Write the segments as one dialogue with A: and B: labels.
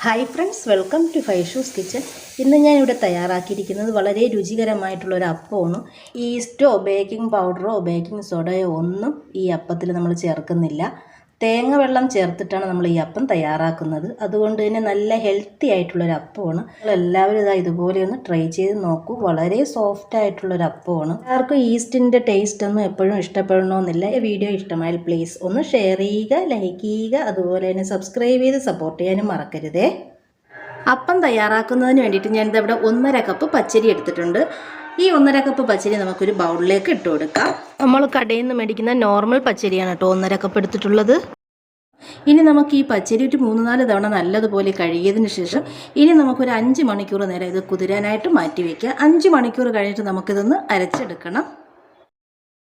A: Hi friends welcome to Faishu's kitchen ഇന്ന് ഞാനിവിടെ തയ്യാറാക്കിയിരിക്കുന്നത് വളരെ രുചികരമായിട്ടുള്ള ഒരു അപ്പമാണ്. ഈസ്റ്റോ ബേക്കിംഗ് പൗഡറോ ബേക്കിംഗ് സോഡയോ ഒന്നും ഈ അപ്പത്തിൽ നമ്മൾ ചേർക്കുന്നില്ല. തേങ്ങ വെള്ളം ചേർത്തിട്ടാണ് നമ്മൾ ഈ അപ്പം തയ്യാറാക്കുന്നത്. അതുകൊണ്ട് തന്നെ നല്ല ഹെൽത്തി ആയിട്ടുള്ളൊരു അപ്പമാണ്. എല്ലാവരും ഇതാ ഇതുപോലെ ഒന്ന് ട്രൈ ചെയ്ത് നോക്കൂ. വളരെ സോഫ്റ്റ് ആയിട്ടുള്ളൊരു അപ്പമാണ്. എല്ലാവർക്കും ഈസ്റ്റിന്റെ ടേസ്റ്റ് ഒന്നും എപ്പോഴും ഇഷ്ടപ്പെടണമെന്നില്ല. ഈ വീഡിയോ ഇഷ്ടമായാൽ പ്ലീസ് ഒന്ന് ഷെയർ ചെയ്യുക ലൈക്ക് ചെയ്യുക. അതുപോലെ തന്നെ സബ്സ്ക്രൈബ് ചെയ്ത് സപ്പോർട്ട് ചെയ്യാനും മറക്കരുതേ. അപ്പം തയ്യാറാക്കുന്നതിന് വേണ്ടിയിട്ട് ഞാൻ ഇവിടെ ഒന്നര കപ്പ് പച്ചരി എടുത്തിട്ടുണ്ട്. ഈ ഒന്നര കപ്പ് പച്ചരി നമുക്കൊരു ബൗളിലേക്ക് ഇട്ട് കൊടുക്കാം. നമ്മൾ കടയിൽ നിന്ന് മേടിക്കുന്ന നോർമൽ പച്ചരിയാണ് കേട്ടോ ഒന്നര കപ്പ് എടുത്തിട്ടുള്ളത്. ഇനി നമുക്ക് ഈ പച്ചരി ഒരു മൂന്ന് നാല് തവണ നല്ലതുപോലെ കഴുകിയതിന് ശേഷം ഇനി നമുക്കൊരു അഞ്ച് മണിക്കൂർ നേരം ഇത് കുതിരാനായിട്ട് മാറ്റി വയ്ക്കുക അഞ്ച് മണിക്കൂർ കഴിഞ്ഞിട്ട് നമുക്കിതൊന്ന് അരച്ചെടുക്കണം.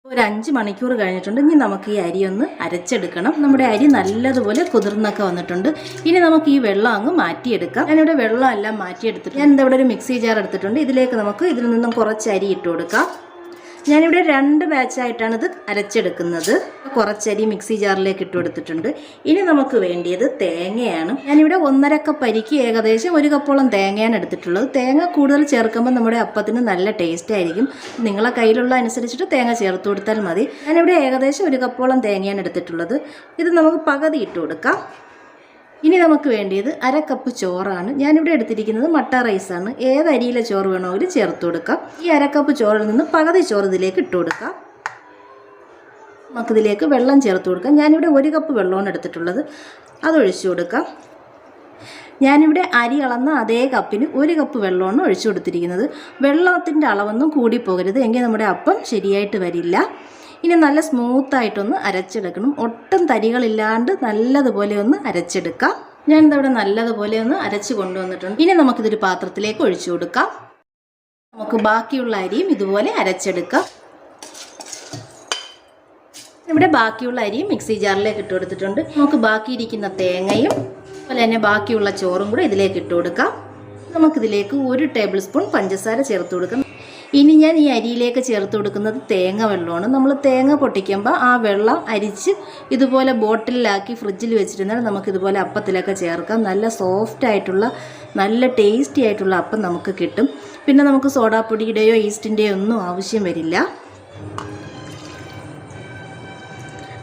A: ഒരു അഞ്ച് മണിക്കൂർ കഴിഞ്ഞിട്ടുണ്ട്. ഇനി നമുക്ക് ഈ അരി ഒന്ന് അരച്ചെടുക്കണം. നമ്മുടെ അരി നല്ലതുപോലെ കുതിർന്നൊക്കെ വന്നിട്ടുണ്ട്. ഇനി നമുക്ക് ഈ വെള്ളം അങ്ങ് മാറ്റിയെടുക്കാം. ഞാനിവിടെ വെള്ളം എല്ലാം മാറ്റിയെടുത്തിട്ട് ഞാൻ ഇവിടെ ഒരു മിക്സി ജാർ എടുത്തിട്ടുണ്ട്. ഇതിലേക്ക് നമുക്ക് ഇതിൽ നിന്നും കുറച്ച് അരി ഇട്ട് കൊടുക്കാം. ഞാനിവിടെ രണ്ട് ബാച്ചായിട്ടാണ് ഇത് അരച്ചെടുക്കുന്നത്. കുറച്ചരി മിക്സി ജാറിലേക്ക് ഇട്ട് കൊടുത്തിട്ടുണ്ട്. ഇനി നമുക്ക് വേണ്ടിയത് തേങ്ങയാണ്. ഞാനിവിടെ ഒന്നര കപ്പ് അരിക്ക് ഏകദേശം ഒരു കപ്പോളം തേങ്ങയാണ് എടുത്തിട്ടുള്ളത്. തേങ്ങ കൂടുതൽ ചേർക്കുമ്പോൾ നമ്മുടെ അപ്പത്തിന് നല്ല ടേസ്റ്റ് ആയിരിക്കും. നിങ്ങളെ കയ്യിലുള്ള അനുസരിച്ചിട്ട് തേങ്ങ ചേർത്ത് കൊടുത്താൽ മതി. ഞാനിവിടെ ഏകദേശം ഒരു കപ്പോളം തേങ്ങയാണ് എടുത്തിട്ടുള്ളത്. ഇത് നമുക്ക് പകുതി ഇട്ട് കൊടുക്കാം. ഇനി നമുക്ക് വേണ്ടിയത് അര കപ്പ് ചോറാണ്. ഞാനിവിടെ എടുത്തിരിക്കുന്നത് മട്ട റൈസാണ് ഏത് അരിയിലെ ചോറ് വേണമെങ്കിലും ചേർത്ത് കൊടുക്കാം. ഈ അര കപ്പ് ചോറിൽ നിന്ന് പകുതി ചോറ് ഇതിലേക്ക് ഇട്ട് കൊടുക്കാം. നമുക്കിതിലേക്ക് വെള്ളം ചേർത്ത് കൊടുക്കാം. ഞാനിവിടെ ഒരു കപ്പ് വെള്ളമാണ് എടുത്തിട്ടുള്ളത്. അതൊഴിച്ചു കൊടുക്കാം. ഞാനിവിടെ അരി അളന്ന അതേ കപ്പിന് ഒരു കപ്പ് വെള്ളമാണ് ഒഴിച്ചു കൊടുത്തിരിക്കുന്നത്. വെള്ളത്തിന്റെ അളവൊന്നും കൂടിപ്പോകരുത് എങ്കിൽ നമ്മുടെ അപ്പം ശരിയായിട്ട് വരില്ല. ഇനി നല്ല സ്മൂത്തായിട്ടൊന്ന് അരച്ചെടുക്കണം. ഒട്ടും തരികളില്ലാണ്ട് നല്ലതുപോലെ ഒന്ന് അരച്ചെടുക്കാം. ഞാൻ ഇതവിടെ നല്ലതുപോലെ ഒന്ന് അരച്ച് കൊണ്ടുവന്നിട്ടുണ്ട്. ഇനി നമുക്കിതൊരു പാത്രത്തിലേക്ക് ഒഴിച്ചു കൊടുക്കാം. നമുക്ക് ബാക്കിയുള്ള അരിയും ഇതുപോലെ അരച്ചെടുക്കാം. ഇവിടെ ബാക്കിയുള്ള അരിയും മിക്സി ജാറിലേക്ക് ഇട്ട് കൊടുത്തിട്ടുണ്ട്. നമുക്ക് ബാക്കിയിരിക്കുന്ന തേങ്ങയും അതുപോലെ തന്നെ ബാക്കിയുള്ള ചോറും കൂടെ ഇതിലേക്ക് ഇട്ട് കൊടുക്കാം. നമുക്കിതിലേക്ക് ഒരു ടേബിൾ സ്പൂൺ പഞ്ചസാര ചേർത്ത് കൊടുക്കാം. ഇനി ഞാൻ ഈ അരിയിലേക്ക് ചേർത്ത് കൊടുക്കുന്നത് തേങ്ങ വെള്ളമാണ്. നമ്മൾ തേങ്ങ പൊട്ടിക്കുമ്പോൾ ആ വെള്ളം അരിച്ച് ഇതുപോലെ ബോട്ടിലാക്കി ഫ്രിഡ്ജിൽ വെച്ചിരുന്നാൽ നമുക്കിതുപോലെ അപ്പത്തിലൊക്കെ ചേർക്കാം. നല്ല സോഫ്റ്റ് ആയിട്ടുള്ള നല്ല ടേസ്റ്റി ആയിട്ടുള്ള അപ്പം നമുക്ക് കിട്ടും. പിന്നെ നമുക്ക് സോഡാപ്പൊടിയുടെയോ ഈസ്റ്റിന്റെയോ ഒന്നും ആവശ്യം വരില്ല.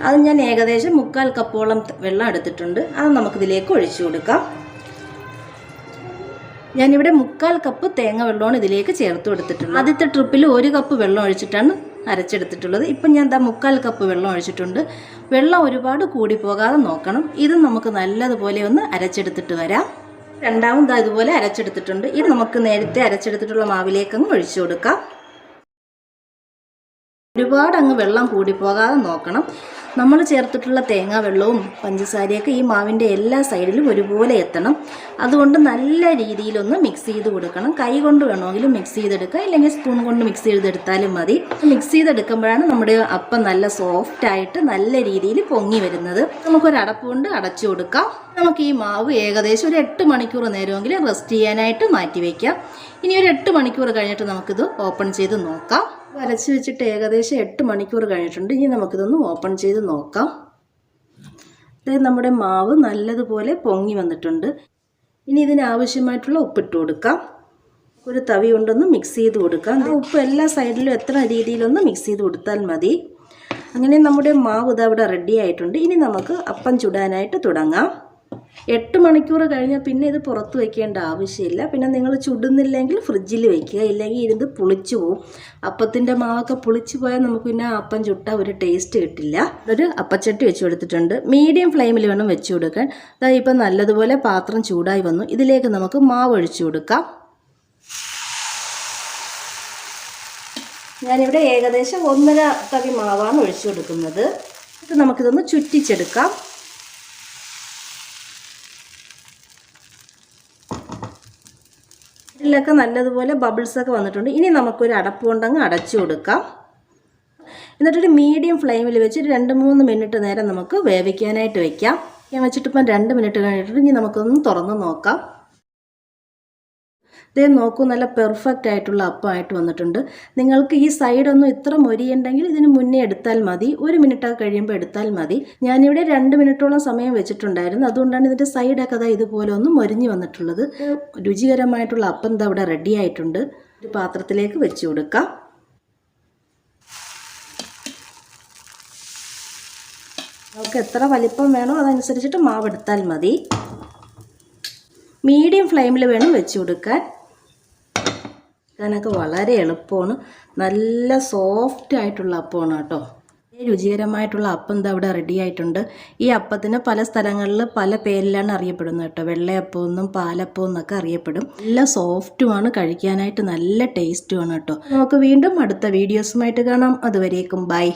A: അത് ഞാൻ ഏകദേശം മുക്കാൽ കപ്പോളം വെള്ളം എടുത്തിട്ടുണ്ട്. അത് നമുക്കിതിലേക്ക് ഒഴിച്ചു കൊടുക്കാം. ഞാനിവിടെ മുക്കാൽ കപ്പ് തേങ്ങ വെള്ളമാണ് ഇതിലേക്ക് ചേർത്ത് കൊടുത്തിട്ടുള്ളത്. ആദ്യത്തെ ട്രിപ്പിൽ ഒരു കപ്പ് വെള്ളം ഒഴിച്ചിട്ടാണ് അരച്ചെടുത്തിട്ടുള്ളത്. ഇപ്പം ഞാൻ എന്താ മുക്കാൽ കപ്പ് വെള്ളം ഒഴിച്ചിട്ടുണ്ട്. വെള്ളം ഒരുപാട് കൂടി പോകാതെ നോക്കണം. ഇത് നമുക്ക് നല്ലതുപോലെ ഒന്ന് അരച്ചെടുത്തിട്ട് വരാം. രണ്ടാമത് ഇതുപോലെ അരച്ചെടുത്തിട്ടുണ്ട്. ഇത് നമുക്ക് നേരത്തെ അരച്ചെടുത്തിട്ടുള്ള മാവിലേക്ക് അങ്ങ് ഒഴിച്ചു കൊടുക്കാം. ഒരുപാട് അങ്ങ് വെള്ളം കൂടി പോകാതെ നോക്കണം. നമ്മൾ ചേർത്തിട്ടുള്ള തേങ്ങാ വെള്ളവും പഞ്ചസാരയൊക്കെ ഈ മാവിന്റെ എല്ലാ സൈഡിലും ഒരുപോലെ എത്തണം. അതുകൊണ്ട് നല്ല രീതിയിലൊന്ന് മിക്സ് ചെയ്ത് കൊടുക്കണം. കൈ കൊണ്ട് വേണമെങ്കിലും മിക്സ് ചെയ്തെടുക്കുക ഇല്ലെങ്കിൽ സ്പൂൺ കൊണ്ട് മിക്സ് ചെയ്തെടുത്താലും മതി. മിക്സ് ചെയ്തെടുക്കുമ്പോഴാണ് നമ്മുടെ അപ്പം നല്ല സോഫ്റ്റായിട്ട് നല്ല രീതിയിൽ പൊങ്ങി വരുന്നത്. നമുക്കൊരു അടപ്പ് കൊണ്ട് അടച്ചു കൊടുക്കാം. നമുക്ക് ഈ മാവ് ഏകദേശം ഒരു എട്ട് മണിക്കൂർ നേരമെങ്കിലും റെസ്റ്റ് ചെയ്യാനായിട്ട് മാറ്റി വയ്ക്കാം ഇനി ഒരു എട്ട് മണിക്കൂർ കഴിഞ്ഞിട്ട് നമുക്കിത് ഓപ്പൺ ചെയ്ത് നോക്കാം. വരച്ച് വെച്ചിട്ട് ഏകദേശം എട്ട് മണിക്കൂർ കഴിഞ്ഞിട്ടുണ്ട്. ഇനി നമുക്കിതൊന്ന് ഓപ്പൺ ചെയ്ത് നോക്കാം. ഇത് നമ്മുടെ മാവ് നല്ലതുപോലെ പൊങ്ങി വന്നിട്ടുണ്ട്. ഇനി ഇതിനാവശ്യമായിട്ടുള്ള ഉപ്പിട്ട് കൊടുക്കാം. ഒരു തവി കൊണ്ടൊന്ന് മിക്സ് ചെയ്ത് കൊടുക്കാം. ഉപ്പ് എല്ലാ സൈഡിലും എത്ര രീതിയിലൊന്ന് മിക്സ് ചെയ്ത് കൊടുത്താൽ മതി. അങ്ങനെ നമ്മുടെ മാവ് ഇതവിടെ റെഡി ആയിട്ടുണ്ട്. ഇനി നമുക്ക് അപ്പം ചുടാനായിട്ട് തുടങ്ങാം. എട്ട് മണിക്കൂർ കഴിഞ്ഞാൽ പിന്നെ ഇത് പുറത്ത് വയ്ക്കേണ്ട ആവശ്യമില്ല. പിന്നെ നിങ്ങൾ ചുടുന്നില്ലെങ്കിൽ ഫ്രിഡ്ജിൽ വയ്ക്കുക ഇല്ലെങ്കിൽ ഇരുന്ന് പുളിച്ചു പോവും. അപ്പത്തിന്റെ മാവൊക്കെ പുളിച്ചു പോയാൽ നമുക്ക് പിന്നെ അപ്പം ചുട്ട ഒരു ടേസ്റ്റ് കിട്ടില്ല. ഒരു അപ്പച്ചട്ടി വെച്ച് കൊടുത്തിട്ടുണ്ട്. മീഡിയം ഫ്ലെയിമിൽ വേണം വെച്ച് കൊടുക്കാൻ. അതായത് ഇപ്പം നല്ലതുപോലെ പാത്രം ചൂടായി വന്നു. ഇതിലേക്ക് നമുക്ക് മാവ് ഒഴിച്ചു കൊടുക്കാം. ഞാനിവിടെ ഏകദേശം ഒന്നര തവി മാവാണ് ഒഴിച്ചു കൊടുക്കുന്നത്. ഇത് നമുക്കിതൊന്ന് ചുറ്റിച്ചെടുക്കാം. ഇതിലൊക്കെ നല്ലതുപോലെ ബബിൾസൊക്കെ വന്നിട്ടുണ്ട്. ഇനി നമുക്കൊരു അടപ്പ് കൊണ്ടങ്ങ് അടച്ചു കൊടുക്കാം. എന്നിട്ടൊരു മീഡിയം ഫ്ലെയിമിൽ വെച്ച് രണ്ട് മൂന്ന് മിനിറ്റ് നേരം നമുക്ക് വേവിക്കാനായിട്ട് വയ്ക്കാം ഞാൻ വെച്ചിട്ടിപ്പം രണ്ട് മിനിറ്റ് കഴിഞ്ഞിട്ട് ഇനി നമുക്കൊന്ന് തുറന്ന് നോക്കാം. ഇതേ നോക്കൂ നല്ല പെർഫെക്റ്റ് ആയിട്ടുള്ള അപ്പമായിട്ട് വന്നിട്ടുണ്ട്. നിങ്ങൾക്ക് ഈ സൈഡൊന്നും ഇത്ര മൊരിയുണ്ടെങ്കിൽ ഇതിന് മുന്നേ എടുത്താൽ മതി. ഒരു മിനിറ്റൊക്കെ കഴിയുമ്പോൾ എടുത്താൽ മതി. ഞാനിവിടെ രണ്ട് മിനിറ്റോളം സമയം വെച്ചിട്ടുണ്ടായിരുന്നു. അതുകൊണ്ടാണ് ഇതിന്റെ സൈഡൊക്കെ അതാ ഇതുപോലെ ഒന്ന് മൊരിഞ്ഞ് വന്നിട്ടുള്ളത്. രുചികരമായിട്ടുള്ള അപ്പം എന്താ ഇവിടെ റെഡി ആയിട്ടുണ്ട്. ഒരു പാത്രത്തിലേക്ക് വെച്ച് കൊടുക്കാം. നമുക്ക് എത്ര വലിപ്പം വേണോ അതനുസരിച്ചിട്ട് മാവെടുത്താൽ മതി. മീഡിയം ഫ്ലെയിമിൽ വേണം വെച്ച് കൊടുക്കാൻ. അതിനൊക്കെ വളരെ എളുപ്പമാണ്. നല്ല സോഫ്റ്റ് ആയിട്ടുള്ള അപ്പമാണ് കേട്ടോ. രുചികരമായിട്ടുള്ള അപ്പം എന്താ ഇവിടെ റെഡി ആയിട്ടുണ്ട്. ഈ അപ്പത്തിന് പല സ്ഥലങ്ങളിൽ പല പേരിലാണ് അറിയപ്പെടുന്നത് കേട്ടോ. വെള്ളയപ്പം എന്നും പാലപ്പം എന്നൊക്കെ അറിയപ്പെടും. നല്ല സോഫ്റ്റുമാണ്. കഴിക്കാനായിട്ട് നല്ല ടേസ്റ്റുമാണ് കേട്ടോ. നമുക്ക് വീണ്ടും അടുത്ത വീഡിയോസുമായിട്ട് കാണാം. അതുവരേക്കും ബൈ